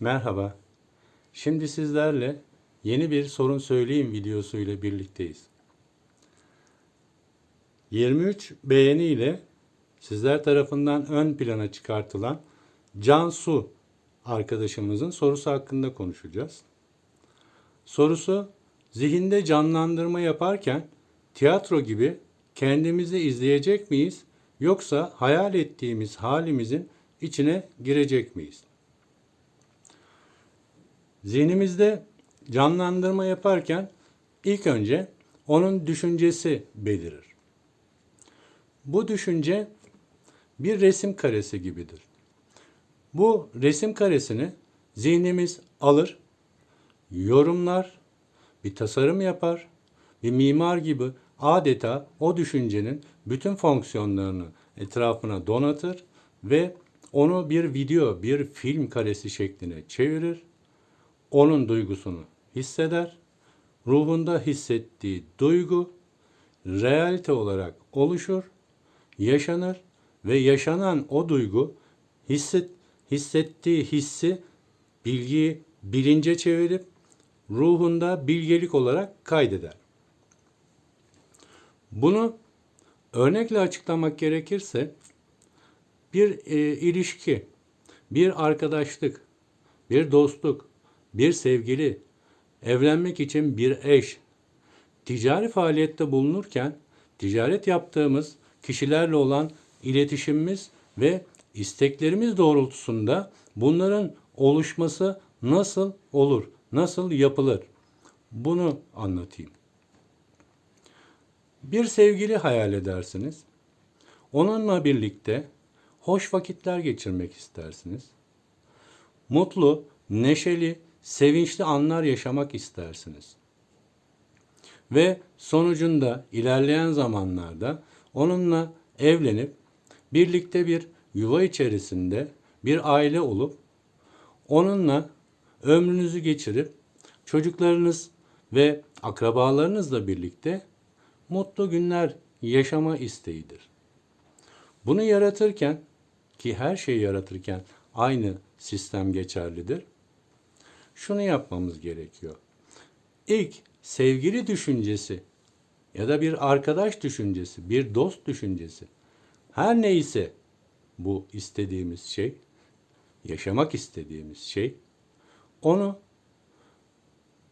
Merhaba. Şimdi sizlerle yeni bir sorun söyleyeyim videosu ile birlikteyiz. 23 beğeni ile sizler tarafından ön plana çıkartılan Cansu arkadaşımızın sorusu hakkında konuşacağız. Sorusu zihinde canlandırma yaparken tiyatro gibi kendimizi izleyecek miyiz yoksa hayal ettiğimiz halimizin içine girecek miyiz? Zihnimizde canlandırma yaparken ilk önce onun düşüncesi belirir. Bu düşünce bir resim karesi gibidir. Bu resim karesini zihnimiz alır, yorumlar, bir tasarım yapar, bir mimar gibi adeta o düşüncenin bütün fonksiyonlarını etrafına donatır ve onu bir video, bir film karesi şekline çevirir onun duygusunu hisseder. Ruhunda hissettiği duygu realite olarak oluşur, yaşanır ve yaşanan o duygu hisset, hissettiği hissi bilgiyi bilince çevirip ruhunda bilgelik olarak kaydeder. Bunu örnekle açıklamak gerekirse bir e, ilişki, bir arkadaşlık, bir dostluk, bir sevgili, evlenmek için bir eş, ticari faaliyette bulunurken ticaret yaptığımız kişilerle olan iletişimimiz ve isteklerimiz doğrultusunda bunların oluşması nasıl olur, nasıl yapılır? Bunu anlatayım. Bir sevgili hayal edersiniz. Onunla birlikte hoş vakitler geçirmek istersiniz. Mutlu, neşeli, sevinçli anlar yaşamak istersiniz. Ve sonucunda ilerleyen zamanlarda onunla evlenip birlikte bir yuva içerisinde bir aile olup onunla ömrünüzü geçirip çocuklarınız ve akrabalarınızla birlikte mutlu günler yaşama isteğidir. Bunu yaratırken ki her şeyi yaratırken aynı sistem geçerlidir şunu yapmamız gerekiyor. İlk sevgili düşüncesi ya da bir arkadaş düşüncesi, bir dost düşüncesi her neyse bu istediğimiz şey, yaşamak istediğimiz şey onu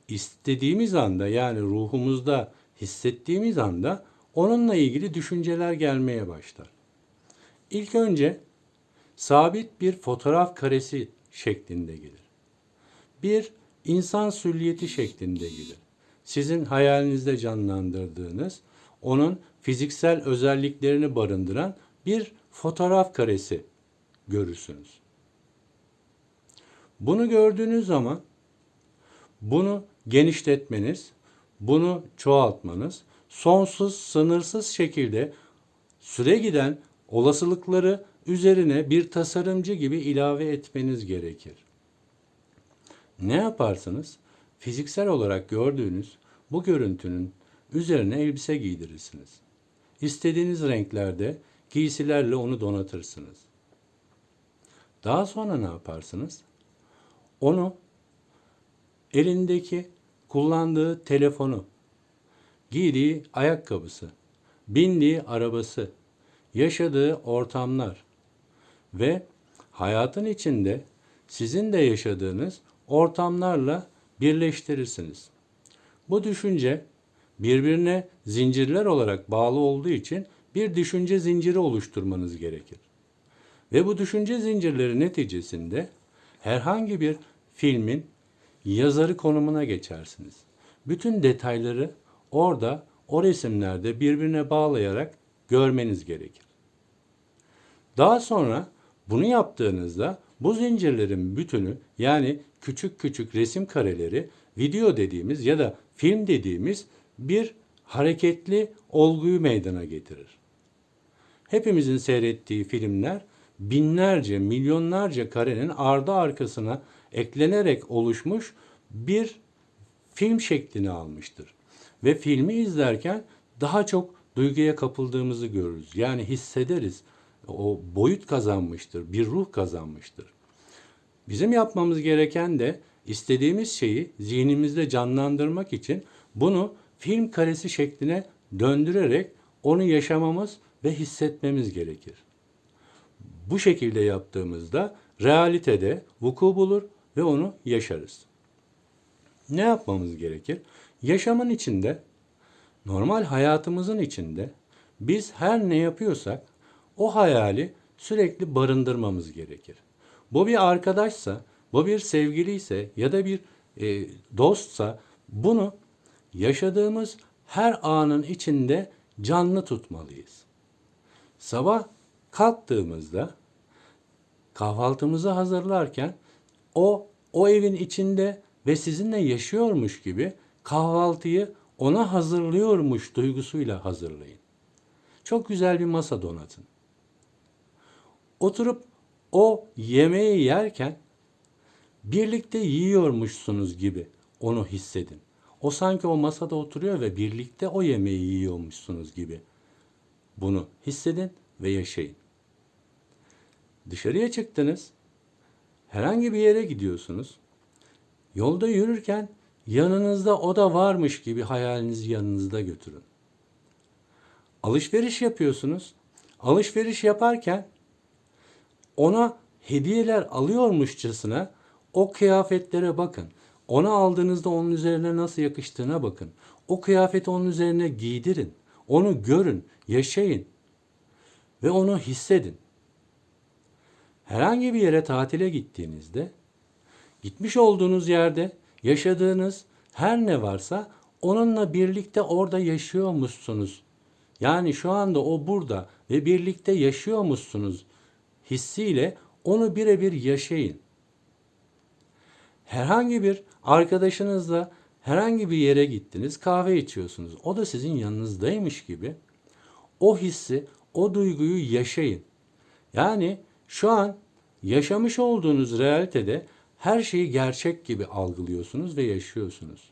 istediğimiz anda yani ruhumuzda hissettiğimiz anda onunla ilgili düşünceler gelmeye başlar. İlk önce sabit bir fotoğraf karesi şeklinde gelir bir insan sülliyeti şeklinde gelir. Sizin hayalinizde canlandırdığınız, onun fiziksel özelliklerini barındıran bir fotoğraf karesi görürsünüz. Bunu gördüğünüz zaman bunu genişletmeniz, bunu çoğaltmanız, sonsuz, sınırsız şekilde süre giden olasılıkları üzerine bir tasarımcı gibi ilave etmeniz gerekir. Ne yaparsınız? Fiziksel olarak gördüğünüz bu görüntünün üzerine elbise giydirirsiniz. İstediğiniz renklerde giysilerle onu donatırsınız. Daha sonra ne yaparsınız? Onu elindeki kullandığı telefonu, giydiği ayakkabısı, bindiği arabası, yaşadığı ortamlar ve hayatın içinde sizin de yaşadığınız ortamlarla birleştirirsiniz. Bu düşünce birbirine zincirler olarak bağlı olduğu için bir düşünce zinciri oluşturmanız gerekir. Ve bu düşünce zincirleri neticesinde herhangi bir filmin yazarı konumuna geçersiniz. Bütün detayları orada o resimlerde birbirine bağlayarak görmeniz gerekir. Daha sonra bunu yaptığınızda bu zincirlerin bütünü yani küçük küçük resim kareleri video dediğimiz ya da film dediğimiz bir hareketli olguyu meydana getirir. Hepimizin seyrettiği filmler binlerce, milyonlarca karenin ardı arkasına eklenerek oluşmuş bir film şeklini almıştır. Ve filmi izlerken daha çok duyguya kapıldığımızı görürüz. Yani hissederiz. O boyut kazanmıştır, bir ruh kazanmıştır. Bizim yapmamız gereken de istediğimiz şeyi zihnimizde canlandırmak için bunu film karesi şekline döndürerek onu yaşamamız ve hissetmemiz gerekir. Bu şekilde yaptığımızda realitede vuku bulur ve onu yaşarız. Ne yapmamız gerekir? Yaşamın içinde, normal hayatımızın içinde biz her ne yapıyorsak o hayali sürekli barındırmamız gerekir. Bu bir arkadaşsa, bu bir sevgiliyse ya da bir e, dostsa bunu yaşadığımız her anın içinde canlı tutmalıyız. Sabah kalktığımızda kahvaltımızı hazırlarken o o evin içinde ve sizinle yaşıyormuş gibi kahvaltıyı ona hazırlıyormuş duygusuyla hazırlayın. Çok güzel bir masa donatın. Oturup o yemeği yerken birlikte yiyormuşsunuz gibi onu hissedin. O sanki o masada oturuyor ve birlikte o yemeği yiyormuşsunuz gibi. Bunu hissedin ve yaşayın. Dışarıya çıktınız. Herhangi bir yere gidiyorsunuz. Yolda yürürken yanınızda o da varmış gibi hayalinizi yanınızda götürün. Alışveriş yapıyorsunuz. Alışveriş yaparken ona hediyeler alıyormuşçasına o kıyafetlere bakın. Onu aldığınızda onun üzerine nasıl yakıştığına bakın. O kıyafeti onun üzerine giydirin. Onu görün, yaşayın ve onu hissedin. Herhangi bir yere tatile gittiğinizde gitmiş olduğunuz yerde yaşadığınız her ne varsa onunla birlikte orada yaşıyormuşsunuz. Yani şu anda o burada ve birlikte yaşıyormuşsunuz hissiyle onu birebir yaşayın. Herhangi bir arkadaşınızla herhangi bir yere gittiniz, kahve içiyorsunuz. O da sizin yanınızdaymış gibi o hissi, o duyguyu yaşayın. Yani şu an yaşamış olduğunuz realitede her şeyi gerçek gibi algılıyorsunuz ve yaşıyorsunuz.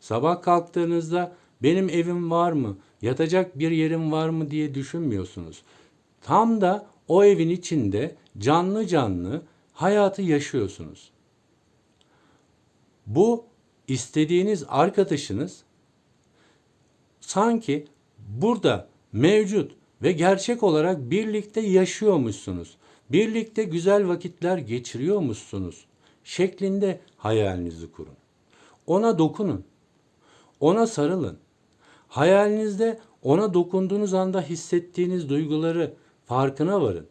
Sabah kalktığınızda benim evim var mı, yatacak bir yerim var mı diye düşünmüyorsunuz. Tam da o evin içinde canlı canlı hayatı yaşıyorsunuz. Bu istediğiniz arkadaşınız sanki burada mevcut ve gerçek olarak birlikte yaşıyormuşsunuz. Birlikte güzel vakitler geçiriyormuşsunuz şeklinde hayalinizi kurun. Ona dokunun. Ona sarılın. Hayalinizde ona dokunduğunuz anda hissettiğiniz duyguları farkına varın.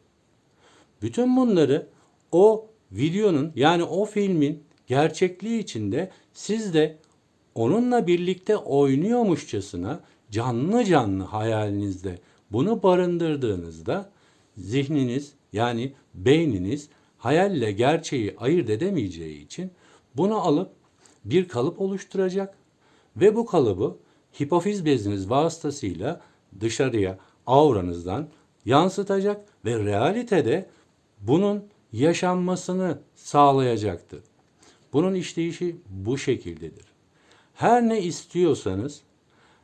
Bütün bunları o videonun yani o filmin gerçekliği içinde siz de onunla birlikte oynuyormuşçasına canlı canlı hayalinizde bunu barındırdığınızda zihniniz yani beyniniz hayalle gerçeği ayırt edemeyeceği için bunu alıp bir kalıp oluşturacak ve bu kalıbı hipofiz beziniz vasıtasıyla dışarıya auranızdan yansıtacak ve realitede bunun yaşanmasını sağlayacaktır. Bunun işleyişi bu şekildedir. Her ne istiyorsanız,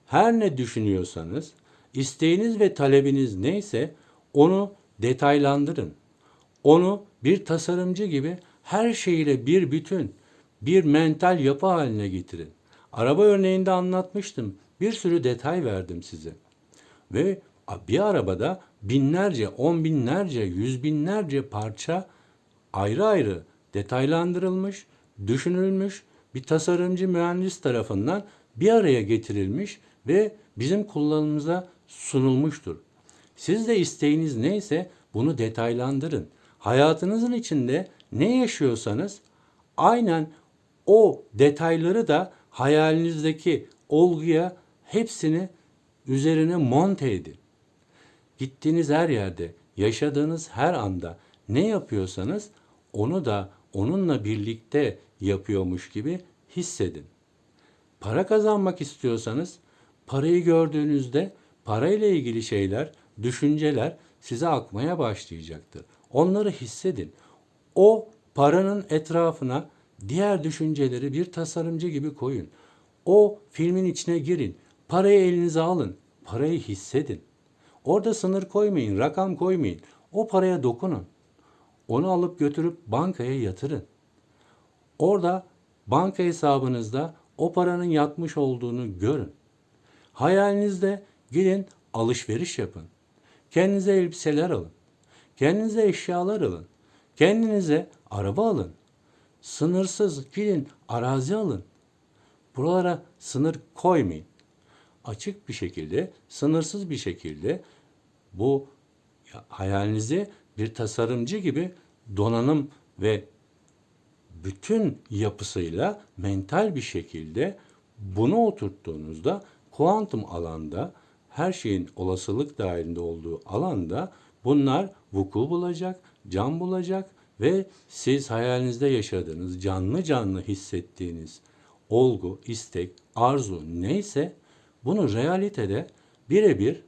her ne düşünüyorsanız, isteğiniz ve talebiniz neyse onu detaylandırın. Onu bir tasarımcı gibi her şeyiyle bir bütün, bir mental yapı haline getirin. Araba örneğinde anlatmıştım. Bir sürü detay verdim size. Ve bir arabada binlerce, on binlerce, yüz binlerce parça ayrı ayrı detaylandırılmış, düşünülmüş, bir tasarımcı mühendis tarafından bir araya getirilmiş ve bizim kullanımımıza sunulmuştur. Siz de isteğiniz neyse bunu detaylandırın. Hayatınızın içinde ne yaşıyorsanız aynen o detayları da hayalinizdeki olguya hepsini üzerine monte edin. Gittiğiniz her yerde, yaşadığınız her anda ne yapıyorsanız onu da onunla birlikte yapıyormuş gibi hissedin. Para kazanmak istiyorsanız parayı gördüğünüzde parayla ilgili şeyler, düşünceler size akmaya başlayacaktır. Onları hissedin. O paranın etrafına diğer düşünceleri bir tasarımcı gibi koyun. O filmin içine girin. Parayı elinize alın. Parayı hissedin. Orada sınır koymayın, rakam koymayın. O paraya dokunun. Onu alıp götürüp bankaya yatırın. Orada banka hesabınızda o paranın yatmış olduğunu görün. Hayalinizde gidin alışveriş yapın. Kendinize elbiseler alın. Kendinize eşyalar alın. Kendinize araba alın. Sınırsız gidin arazi alın. Buralara sınır koymayın. Açık bir şekilde, sınırsız bir şekilde bu hayalinizi bir tasarımcı gibi donanım ve bütün yapısıyla mental bir şekilde bunu oturttuğunuzda kuantum alanda her şeyin olasılık dahilinde olduğu alanda bunlar vuku bulacak, can bulacak ve siz hayalinizde yaşadığınız, canlı canlı hissettiğiniz olgu, istek, arzu neyse bunu realitede birebir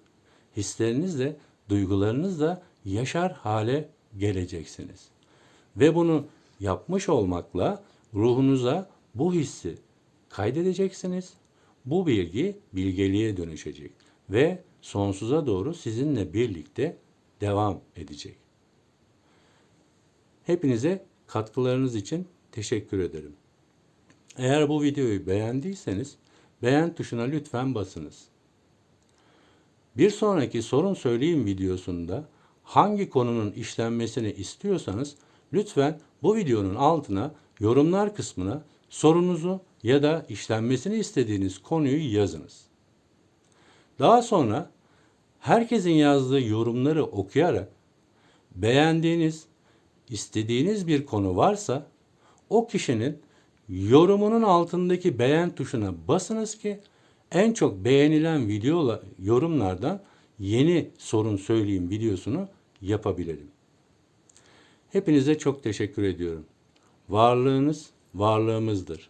hislerinizle, duygularınızla yaşar hale geleceksiniz. Ve bunu yapmış olmakla ruhunuza bu hissi kaydedeceksiniz. Bu bilgi bilgeliğe dönüşecek ve sonsuza doğru sizinle birlikte devam edecek. Hepinize katkılarınız için teşekkür ederim. Eğer bu videoyu beğendiyseniz beğen tuşuna lütfen basınız. Bir sonraki sorun söyleyeyim videosunda hangi konunun işlenmesini istiyorsanız lütfen bu videonun altına yorumlar kısmına sorunuzu ya da işlenmesini istediğiniz konuyu yazınız. Daha sonra herkesin yazdığı yorumları okuyarak beğendiğiniz, istediğiniz bir konu varsa o kişinin yorumunun altındaki beğen tuşuna basınız ki en çok beğenilen video yorumlardan yeni sorun söyleyeyim videosunu yapabilelim. Hepinize çok teşekkür ediyorum. Varlığınız varlığımızdır.